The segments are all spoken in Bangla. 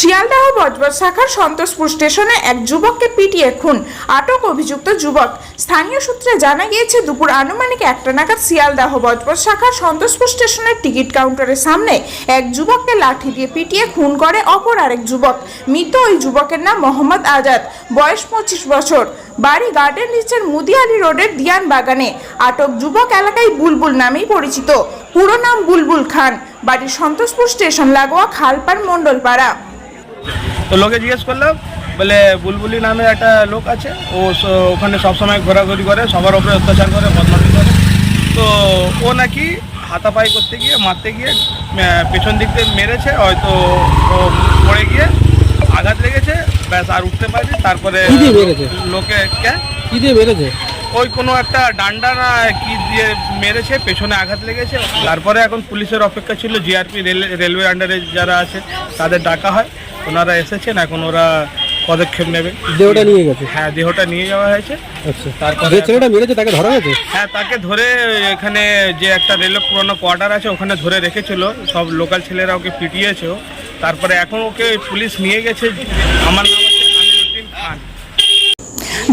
শিয়ালদাহ বজবজ শাখার সন্তোষপুর স্টেশনে এক যুবককে পিটিয়ে খুন। আটক অভিযুক্ত যুবক। স্থানীয় সূত্রে জানা গিয়েছে, দুপুর আনুমানিক একটা নাগাদ শিয়ালদাহ বজবজ শাখার সন্তোষপুর স্টেশনের টিকিট কাউন্টারের সামনে এক যুবককে লাঠি দিয়ে পিটিয়ে খুন করে অপর আরেক যুবক। মৃত ওই যুবকের নাম মোহাম্মদ আজাদ। বয়স পঁচিশ বছর। বাড়ি গার্ডেন রিচের মুদিয়ালি রোডের দিয়ান বাগানে। আটক যুবক এলাকায় বুলবুল নামেই পরিচিত। পুরো নাম বুলবুল খান। বাড়ির সন্তোষপুর স্টেশন লাগোয়া খালপাড় মণ্ডলপাড়া। তো লোকে জিজ্ঞেস করলাম বলে বুলবুলি নামে একটা লোক আছে ও ওখানে সবসময় ঘোরাঘুরি করে সবার ওপরে অত্যাচার করে বদমাশি করে। তো ও নাকি হাতাপাই করতে গিয়ে মারতে গিয়ে পেছন দিক থেকে মেরেছে হয়তো ও পড়ে গিয়ে আঘাত লেগেছে ব্যাস আর উঠতে পারেনি তারপরে দিয়ে? লোকে কে? কি দিয়ে মেরেছে? ওই কোনো একটা ডান্ডা না কি দিয়ে মেরেছে পেছনে আঘাত লেগেছে। তারপরে এখন পুলিশের অপেক্ষা ছিল জিআরপি রেল রেলওয়ে আন্ডারে যারা আছে তাদের ডাকা হয়। ওনারা এসেছেন এখন ওরা পদক্ষেপ নেবে। দেহটা নিয়ে গেছে? হ্যাঁ দেহটা নিয়ে যাওয়া হয়েছে। আচ্ছা। তারপরে- যে ছেলেটা মেরেছে তাকে ধরা হয়েছে? হ্যাঁ তাকে ধরে এখানে যে একটা রেলের পুরোনো কোয়ার্টার আছে ওখানে ধরে রেখেছিল। সব লোকাল ছেলেরা ওকে পিটিয়েছে তারপরে এখন ওকে পুলিশ নিয়ে গেছে। আমার নাম হচ্ছে খান।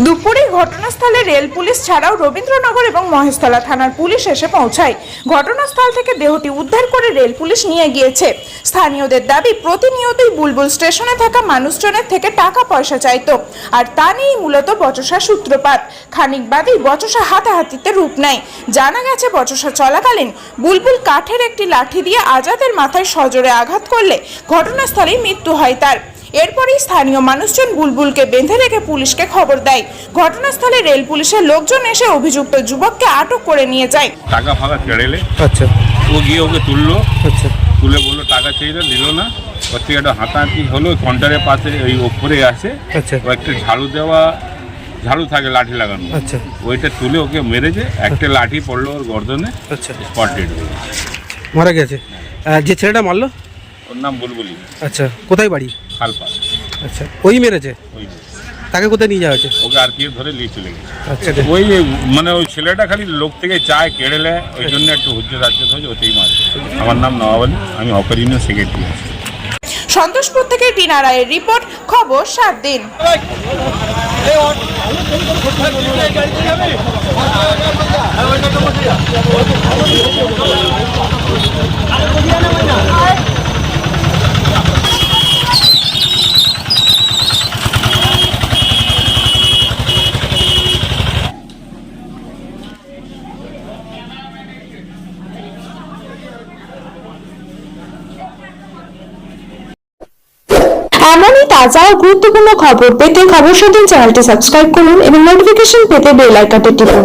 দুপুরে ঘটনাস্থলে রেল পুলিশ ছাড়াও রবীন্দ্রনগর এবং মহেশতলা থানার পুলিশ এসে পৌঁছায়। ঘটনাস্থল থেকে দেহটি উদ্ধার করে রেল পুলিশ নিয়ে গিয়েছে। স্থানীয়দের দাবি, প্রতিনিয়তই বুলবুল স্টেশনে থাকা মানুষজনের থেকে টাকা পয়সা চাইত। আর তা নিয়েই মূলত বচসা সূত্রপাত। খানিক বাদেই বচসা হাতাহাতিতে রূপ নেয়। জানা গেছে, বচসা চলাকালীন বুলবুল কাঠের একটি লাঠি দিয়ে আজাদের মাথায় সজোরে আঘাত করলে ঘটনাস্থলেই মৃত্যু হয় তার। এরপরই স্থানীয় মানুষজন বুলবুলকে বেঁধে রেখে পুলিশকে খবর দেয়। ঘটনাস্থলে রেল পুলিশের লোকজন এসে অভিযুক্ত যুবককে আটক করে নিয়ে যায়। টাকা ফাঁকা কেড়েলে আচ্ছা। ও গিয়ে ওকে তুললো। আচ্ছা। তুলে বলল টাকা চাইলে দিল না। ওর থেকে একটা হাতাহাতি হলো কাউন্টারের পাশে ওই ওপরে আসে আচ্ছা। ও একটা ঝাড়ু দেওয়া ঝাড়ু থাকে লাঠি লাগানো আচ্ছা। ওইটা তুলে ওকে মেরেছে একটা লাঠি পড়ল ওর গর্দনে আচ্ছা। স্পট ডেড হয়ে গেছে। মারা গেছে। যে ছেলেটা মারলো? ওর নাম বুলবুলি। আচ্ছা কোথায় বাড়ি? খালপা আচ্ছা ওই মেরেছে? ওই তাকে কোথায় নিয়ে যাওয়া হয়েছে? ওকে আর ধরে নিয়ে চলে গেছে। আচ্ছা। ওই মানে ওই ছেলেটা খালি লোক থেকে চায় কেড়েলে ওই জন্য একটু হুজ্জত হয়েছে মারে আমার নাম নওয়াব আলী আমি হকার ইউনিয়ন সেক্রেটারি সন্তোষপুর থেকে টিনা রায়ের রিপোর্ট খবর সাত দিন। এমনই তাজা ও গুরুত্বপূর্ণ খবর পেতে খবর সাথে চ্যানেলটি সাবস্ক্রাইব করুন এবং নোটিফিকেশন পেতে বেল আইকনটি টিপুন।